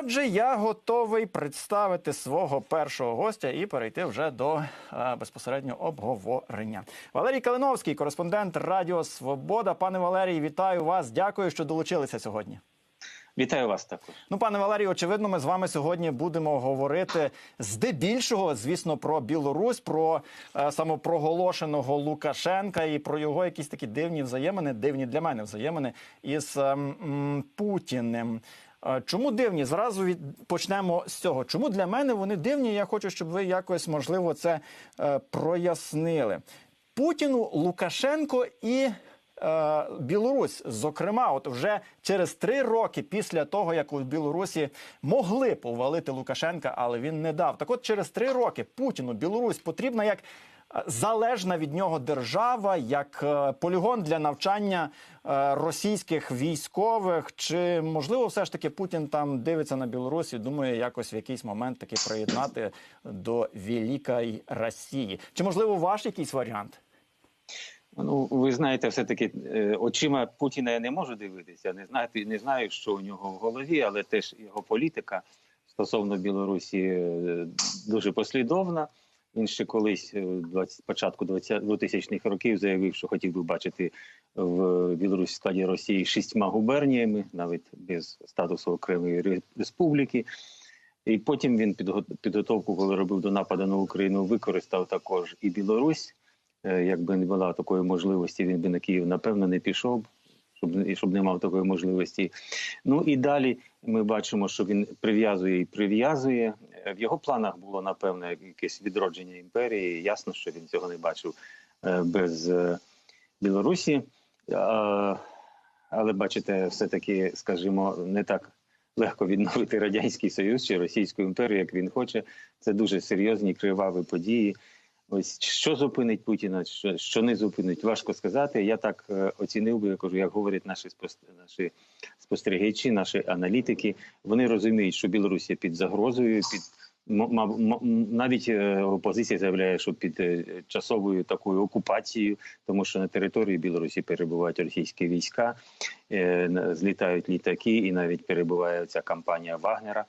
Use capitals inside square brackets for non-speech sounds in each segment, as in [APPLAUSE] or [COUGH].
Отже, я готовий представити свого першого гостя і перейти вже до е, безпосереднього обговорення. Валерій Калиновський, кореспондент Радіо Свобода. Пане Валерій, вітаю вас. Дякую, що долучилися сьогодні. Вітаю вас також. Ну, пане Валерію, очевидно, ми з вами сьогодні будемо говорити здебільшого, звісно, про Білорусь, про е, самопроголошеного Лукашенка і про його якісь такі дивні взаємини, дивні для мене взаємини із е, м, Путіним. Чому дивні? Зразу від... почнемо з цього. Чому для мене вони дивні? Я хочу, щоб ви якось можливо це е, прояснили. Путіну Лукашенко і е, Білорусь, зокрема, от вже через три роки після того, як у Білорусі могли повалити Лукашенка, але він не дав. Так, от через три роки Путіну Білорусь потрібна як залежна від нього держава, як е, полігон для навчання е, російських військових. Чи можливо, все ж таки Путін там дивиться на Білорусь і думає якось в якийсь момент таки приєднати до Великої Росії? Чи можливо ваш якийсь варіант? Ну ви знаєте, все таки очима Путіна я не можу дивитися. Не знаю, не знаю, що у нього в голові, але теж його політика стосовно Білорусі е, дуже послідовна. Він ще колись е, 20, початку 2000-х років заявив, що хотів би бачити в Білорусі складі Росії шістьма губерніями, навіть без статусу окремої республіки. І потім він підготовку, коли робив до нападу на Україну, використав також і Білорусь. Е, Якби не була такої можливості, він би на Київ напевно не пішов, щоб і щоб не мав такої можливості. Ну і далі ми бачимо, що він прив'язує і прив'язує. Е, В його планах було напевно якесь відродження імперії. Ясно, що він цього не бачив е, без е, Білорусі. Але бачите, все-таки, скажімо, не так легко відновити радянський союз чи Російську імперію, як він хоче. Це дуже серйозні криваві події. Ось що зупинить Путіна, що, що не зупинить, важко сказати. Я так е, оцінив би, я кажу, як говорять наші наші спостерігачі, наші аналітики. Вони розуміють, що Білорусь є під загрозою, під навіть е, опозиція заявляє, що під е, часовою такою окупацією, тому що на території Білорусі перебувають російські війська, е, злітають літаки, і навіть перебуває ця кампанія Вагнера.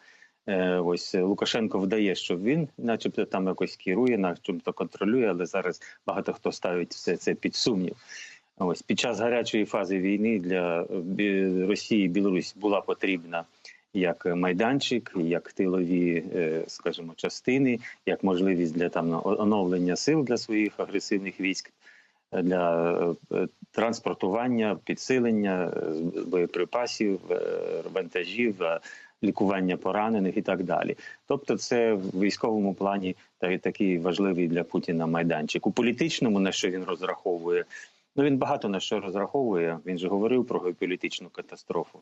Е, Ось е, Лукашенко вдає, що він, начебто, там якось керує, начебто контролює, але зараз багато хто ставить все це під сумнів. Ось під час гарячої фази війни для е, Росії Білорусь була потрібна як майданчик, як тилові, скажімо, частини, як можливість для там оновлення сил для своїх агресивних військ, для транспортування, підсилення боєприпасів, вантажів, лікування поранених і так далі. Тобто, це в військовому плані та- такий важливий для Путіна майданчик. У політичному на що він розраховує. Ну він багато на що розраховує. Він же говорив про геополітичну катастрофу.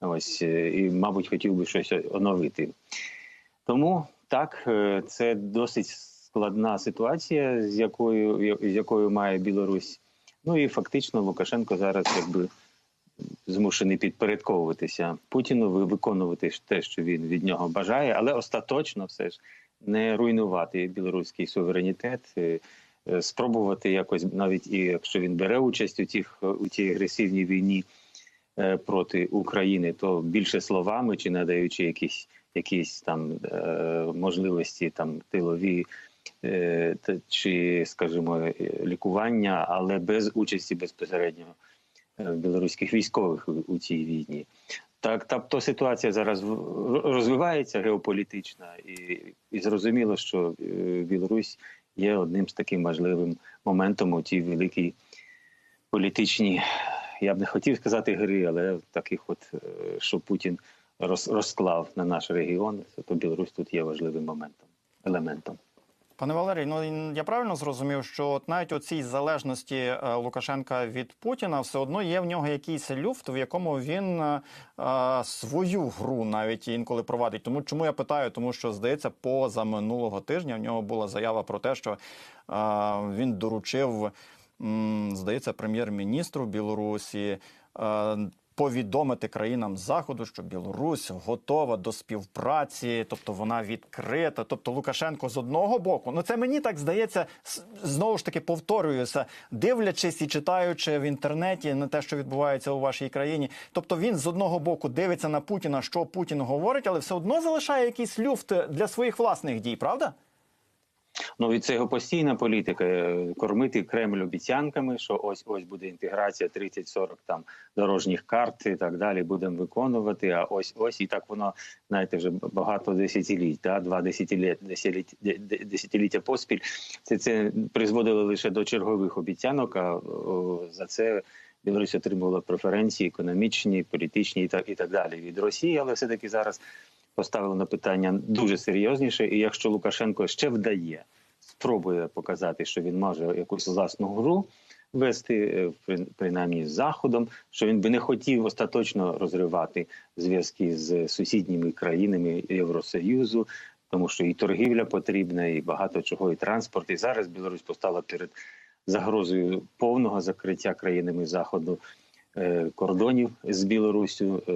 Ось е, і, мабуть, хотів би щось оновити. Тому так, е, це досить складна ситуація, з якою з якою має Білорусь. Ну і фактично Лукашенко зараз якби змушений підпорядковуватися Путіну, ви- виконувати те, що він від нього бажає, але остаточно все ж не руйнувати білоруський суверенітет, е, е, спробувати якось, навіть і якщо він бере участь у тих у тій агресивній війні е, проти України, то більше словами чи надаючи якісь якісь там е, можливості там тилові. е, Чи, скажімо, е, лікування, але без участі безпосередньо е, білоруських військових у, цій війні. Так, тобто ситуація зараз розвивається геополітична, і, і зрозуміло, що е, Білорусь є одним з таким важливим моментом у тій великій політичній, я б не хотів сказати гри, але таких, от е, що Путін роз, розклав на наш регіон, то Білорусь тут є важливим моментом, елементом. Пане Валерій, ну я правильно зрозумів, що от навіть у цій залежності е, Лукашенка від Путіна все одно є в нього якийсь люфт, в якому він е, е, свою гру навіть інколи провадить. Тому чому я питаю? Тому що здається, поза минулого тижня в нього була заява про те, що е, він доручив, м, здається, прем'єр-міністру Білорусі. е, повідомити країнам заходу, що Білорусь готова до співпраці, тобто вона відкрита. Тобто Лукашенко з одного боку, ну це мені так здається, знову ж таки повторююся, дивлячись і читаючи в інтернеті на те, що відбувається у вашій країні. Тобто він з одного боку дивиться на Путіна, що Путін говорить, але все одно залишає якийсь люфт для своїх власних дій, правда? Ну і це його постійна політика е, кормити Кремль обіцянками, що ось ось буде інтеграція 30-40 там дорожніх карт і так далі. Будемо виконувати. А ось ось і так воно знаєте вже багато десятиліть, да? два десятиліття, десятиліття, поспіль. Це це призводило лише до чергових обіцянок. А о, за це Білорусь отримувала преференції економічні, політичні і так і так далі від Росії, але все таки зараз поставили на питання дуже серйозніше. І якщо Лукашенко ще вдає, спробує показати, що він може якусь власну гру вести, е, при- принаймні з заходом, що він би не хотів остаточно розривати зв'язки з сусідніми країнами Євросоюзу. Тому що і торгівля потрібна, і багато чого, і транспорт. І зараз Білорусь постала перед загрозою повного закриття країнами заходу е, кордонів з Білоруссю. Е,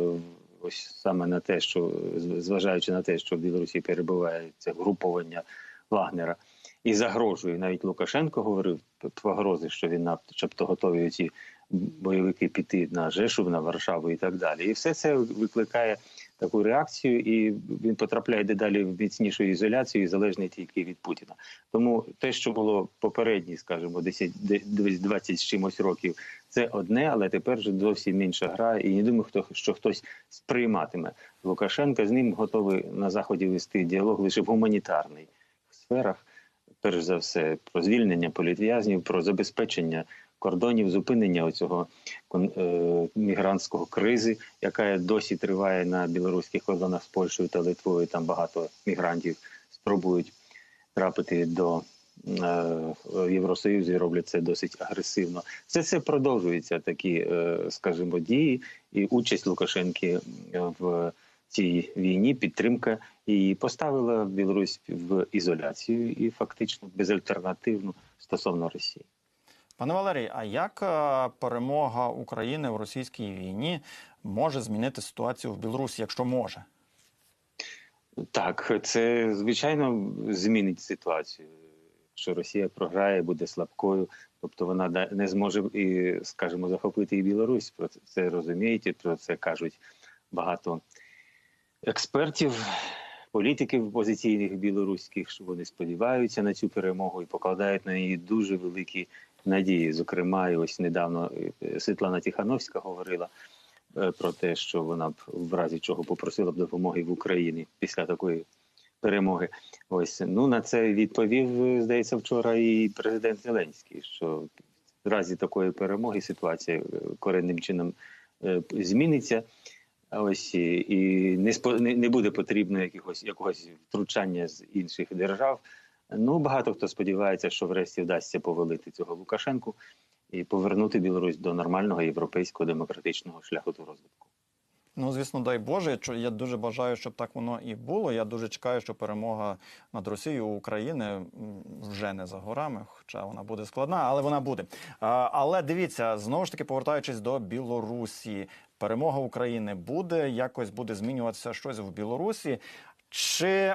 ось саме на те, що зважаючи на те, що в Білорусі перебуває це груповання Вагнера, і загрожує навіть Лукашенко говорив погрози, що він начебто готові ці бойовики піти на Жешув, на Варшаву і так далі. І все це викликає таку реакцію, і він потрапляє дедалі в міцнішу ізоляцію і залежний тільки від Путіна. Тому те, що було попередні, скажімо, 10, де- 20 з чимось років, це одне, але тепер вже зовсім інша гра. І не думаю, хто що хтось сприйматиме Лукашенка. З ним готовий на заході вести діалог лише в гуманітарних сферах. Перш за все, про звільнення політв'язнів, про забезпечення кордонів, зупинення оцього е, мігрантського кризи, яка досі триває на білоруських кордонах з Польщею та Литвою. Там багато мігрантів спробують трапити до е, Євросоюзу і роблять це досить агресивно. Все це продовжується такі, е, скажімо, дії і участь Лукашенки в цій війні, підтримка і поставила Білорусь в ізоляцію і фактично безальтернативну стосовно Росії. Пане Валерій, а як е, перемога України в російській війні може змінити ситуацію в Білорусі, якщо може? Так, це звичайно змінить ситуацію. Якщо Росія програє, буде слабкою, тобто вона не зможе і, скажімо, захопити і Білорусь. Про це- це розумієте, про це кажуть багато експертів, політиків опозиційних білоруських, що вони сподіваються на цю перемогу і покладають на неї дуже великі надії. Зокрема, і ось недавно е, Світлана Тихановська говорила е, про те, що вона б в разі чого попросила б допомоги в Україні після такої перемоги. Ось ну на це відповів, е, здається, вчора і президент Зеленський, що в разі такої перемоги ситуація коренним чином зміниться. Ось і, і не, спо, не, не буде потрібно якогось якогось втручання з інших держав. Ну багато хто сподівається, що врешті вдасться повалити цього Лукашенку і повернути Білорусь до нормального європейського демократичного шляху до розвитку. Ну, звісно, дай Боже. Я дуже бажаю, щоб так воно і було. Я дуже чекаю, що перемога над Росією України вже не за горами, хоча вона буде складна, але вона буде. Але дивіться, знову ж таки, повертаючись до Білорусі, перемога України буде, якось буде змінюватися щось в Білорусі. Чи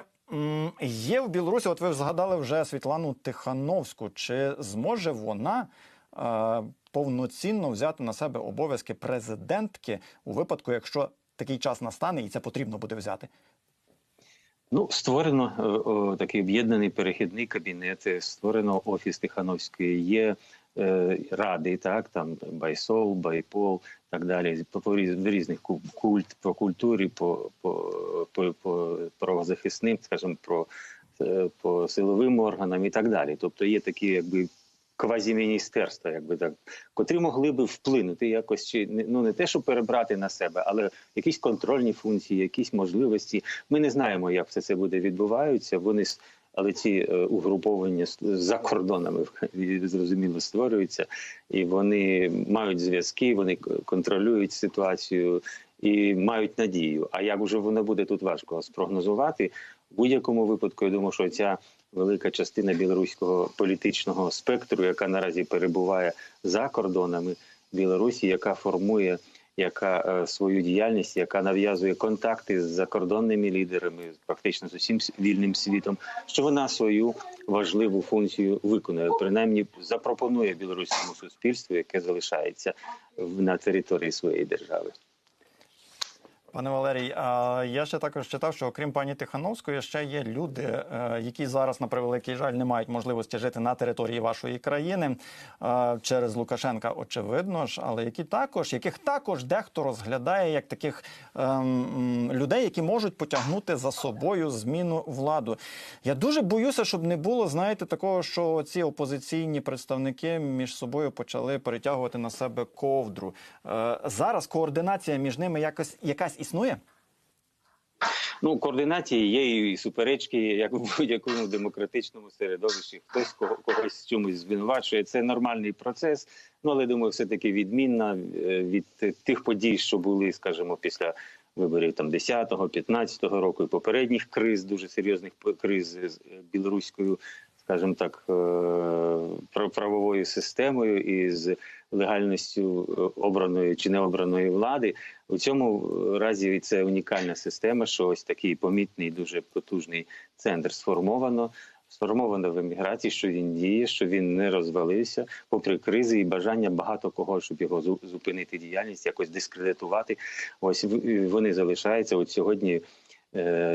є в Білорусі? От ви згадали вже Світлану Тихановську. Чи зможе вона? е, Повноцінно взяти на себе обов'язки президентки у випадку, якщо такий час настане, і це потрібно буде взяти. Ну, створено е, о, такий об'єднаний перехідний кабінет, е, створено офіс Тихановської, є ради, так там Байсол, Байпол, так далі. По, різних культ по культурі, по, по, по, по правозахисним, скажімо, про е, по силовим органам і так далі. Тобто є такі, якби. Квазіміністерства, якби так, котрі могли би вплинути якось чи ну не те, щоб перебрати на себе, але якісь контрольні функції, якісь можливості. Ми не знаємо, як все це буде відбуватися. Вони але ці е, угруповання за кордонами [LAUGHS] зрозуміло створюються, і вони мають зв'язки, вони контролюють ситуацію і мають надію. А як вже воно буде тут важко спрогнозувати? В будь-якому випадку я думаю, що ця велика частина білоруського політичного спектру, яка наразі перебуває за кордонами Білорусі, яка формує яка е, свою діяльність, яка нав'язує контакти з закордонними лідерами, практично з усім вільним світом, що вона свою важливу функцію виконує, принаймні запропонує білоруському суспільству, яке залишається на території своєї держави. Пане Валерій, я ще також читав, що окрім пані Тихановської, ще є люди, е, які зараз на превеликий жаль не мають можливості жити на території вашої країни е, через Лукашенка, очевидно ж, але які також, яких також дехто розглядає як таких ем, людей, які можуть потягнути за собою зміну владу. Я дуже боюся, щоб не було, знаєте, такого, що ці опозиційні представники між собою почали перетягувати на себе ковдру. Е, зараз координація між ними якось якась існує. Ну, координації є і суперечки, як в будь-якому демократичному середовищі. Хтось кого когось чомусь звинувачує. Це нормальний процес. Ну але думаю, все таки відмінна е, від тих подій, що були, скажімо, після виборів там 10-го, 15-го року і попередніх криз, дуже серйозних криз з білоруською, скажімо так, е, правовою системою і з легальністю е, обраної чи необраної влади. У цьому е, разі це унікальна система, що ось такий помітний, дуже потужний центр сформовано. Сформовано в еміграції, що він діє, що він не розвалився, попри кризи і бажання багато кого, щоб його зупинити діяльність, якось дискредитувати. Ось вони залишаються. От сьогодні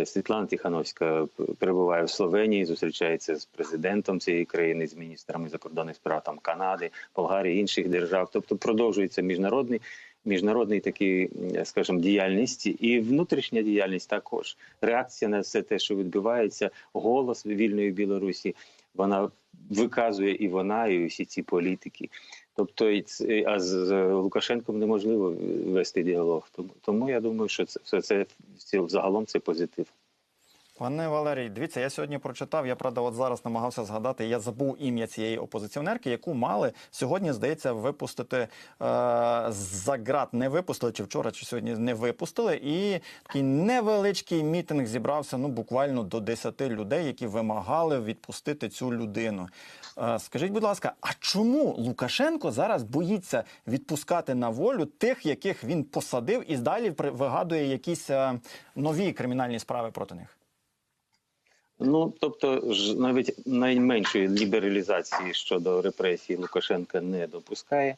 Світлана Тихановська перебуває в Словенії, зустрічається з президентом цієї країни, з міністрами закордонних справ там Канади, Болгарії, інших держав. Тобто продовжується міжнародний міжнародний такий, скажімо, діяльність і внутрішня діяльність також. Реакція на все те, що відбувається, голос вільної Білорусі, вона виказує і вона, і усі ці політики. Тобто, а з Лукашенком неможливо вести діалог. Тому, я думаю, що це все це загалом це позитив. Пане Валерій, дивіться, я сьогодні прочитав. Я правда, от зараз намагався згадати. Я забув ім'я цієї опозиціонерки, яку мали сьогодні, здається, випустити е, за ґрат. Не випустили, чи вчора, чи сьогодні не випустили. І такий невеличкий мітинг зібрався ну буквально до 10 людей, які вимагали відпустити цю людину. Е, скажіть, будь ласка, а чому Лукашенко зараз боїться відпускати на волю тих, яких він посадив, і далі вигадує якісь е, нові кримінальні справи проти них? Ну тобто, ж навіть найменшої лібералізації щодо репресій Лукашенка не допускає.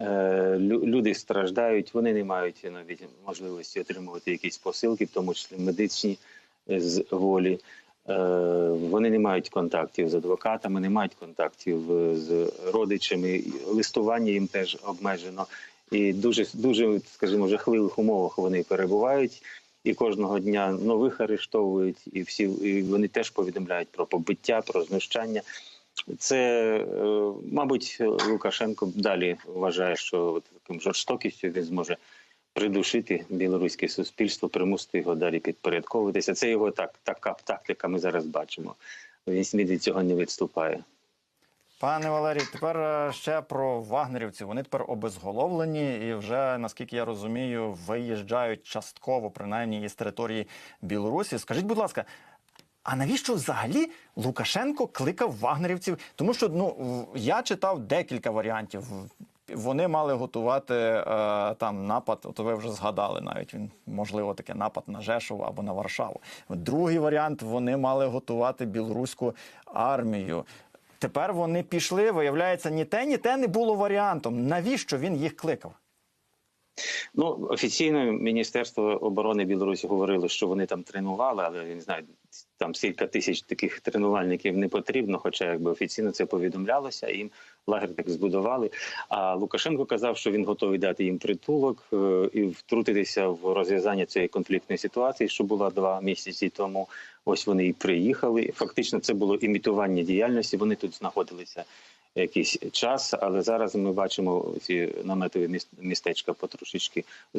Е, люди страждають, вони не мають навіть можливості отримувати якісь посилки, в тому числі медичні е, з волі. Е, вони не мають контактів з адвокатами, не мають контактів з родичами. Листування їм теж обмежено. І дуже дуже, скажімо, жахливих умовах вони перебувають. І кожного дня нових арештовують, і всі і вони теж повідомляють про побиття, про знущання. Це, е, мабуть, Лукашенко далі вважає, що таким жорстокістю він зможе придушити білоруське суспільство, примусити його далі підпорядковуватися. Це його так, така тактика. Ми зараз бачимо. Він від цього не відступає. Пане Валерій, тепер е, ще про вагнерівців. Вони тепер обезголовлені і вже, наскільки я розумію, виїжджають частково, принаймні із території Білорусі. Скажіть, будь ласка. А навіщо взагалі Лукашенко кликав вагнерівців? Тому що ну я читав декілька варіантів. Вони мали готувати е, там напад. От ви вже згадали навіть він можливо таке напад на Жешов або на Варшаву. Другий варіант вони мали готувати білоруську армію. Тепер вони пішли. Виявляється, ні те, ні те не було варіантом. Навіщо він їх кликав? Ну офіційно Міністерство оборони Білорусі говорило, що вони там тренували, але я не знаю, там кілька тисяч таких тренувальників не потрібно. Хоча якби офіційно це повідомлялося, їм лагер так збудували. А Лукашенко казав, що він готовий дати їм притулок е, і втрутитися в розв'язання цієї конфліктної ситуації, що була два місяці тому. Ось вони і приїхали. Фактично, це було імітування діяльності. Вони тут знаходилися якийсь час, але зараз ми бачимо ці наметові міс- містечка потрошечки е,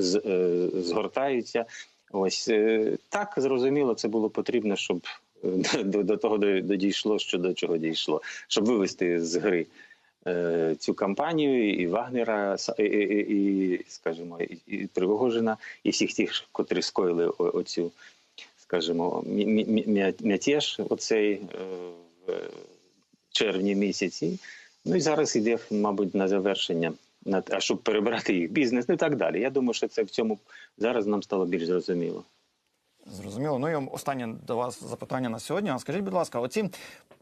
згортаються. Ось е, так зрозуміло, це було потрібно, щоб до, до того до- до дійшло, що до чого дійшло, щоб вивести з гри цю кампанію і Вагнера, і, і, скажімо, і, і Пригожина, і всіх тих, котрі скоїли оцю, скажімо, мятеж оцей е, в червні місяці. Ну і зараз іде, мабуть, на завершення на а щоб перебирати їх бізнес, ну і так далі. Я думаю, що це в цьому зараз нам стало більш зрозуміло. Зрозуміло. Ну і останнє до вас запитання на сьогодні. А Скажіть, будь ласка, оці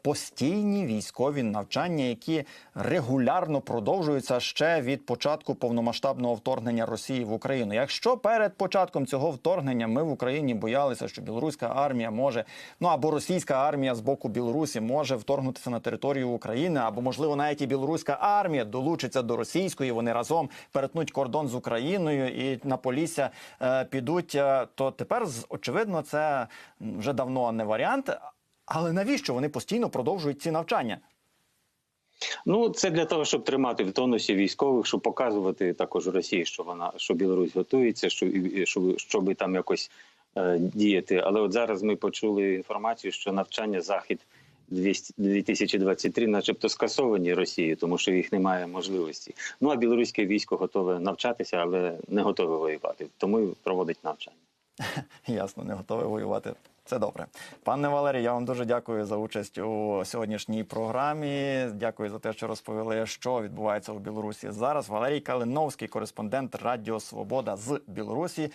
постійні військові навчання, які регулярно продовжуються ще від початку повномасштабного вторгнення Росії в Україну. Якщо перед початком цього вторгнення ми в Україні боялися, що білоруська армія може, ну або російська армія з боку Білорусі може вторгнутися на територію України, або можливо навіть і білоруська армія долучиться до російської. Вони разом перетнуть кордон з Україною і на Полісся е, підуть. е, То тепер з- очевидно, це вже давно не варіант. Але навіщо вони постійно продовжують ці навчання? Ну, це для того, щоб тримати в тонусі військових, щоб показувати також Росії, що вона що Білорусь готується, що щоб, щоб там якось е, діяти. Але от зараз ми почули інформацію, що навчання захід 2023 начебто скасовані Росією, тому що їх немає можливості. Ну а білоруське військо готове навчатися, але не готове воювати. Тому і проводить навчання. [LAUGHS] Ясно, не готовий воювати. Це добре. Пане Валерій, я вам дуже дякую за участь у сьогоднішній програмі. Дякую за те, що розповіли, що відбувається у Білорусі зараз. Валерій Калиновський, кореспондент Радіо Свобода з Білорусі,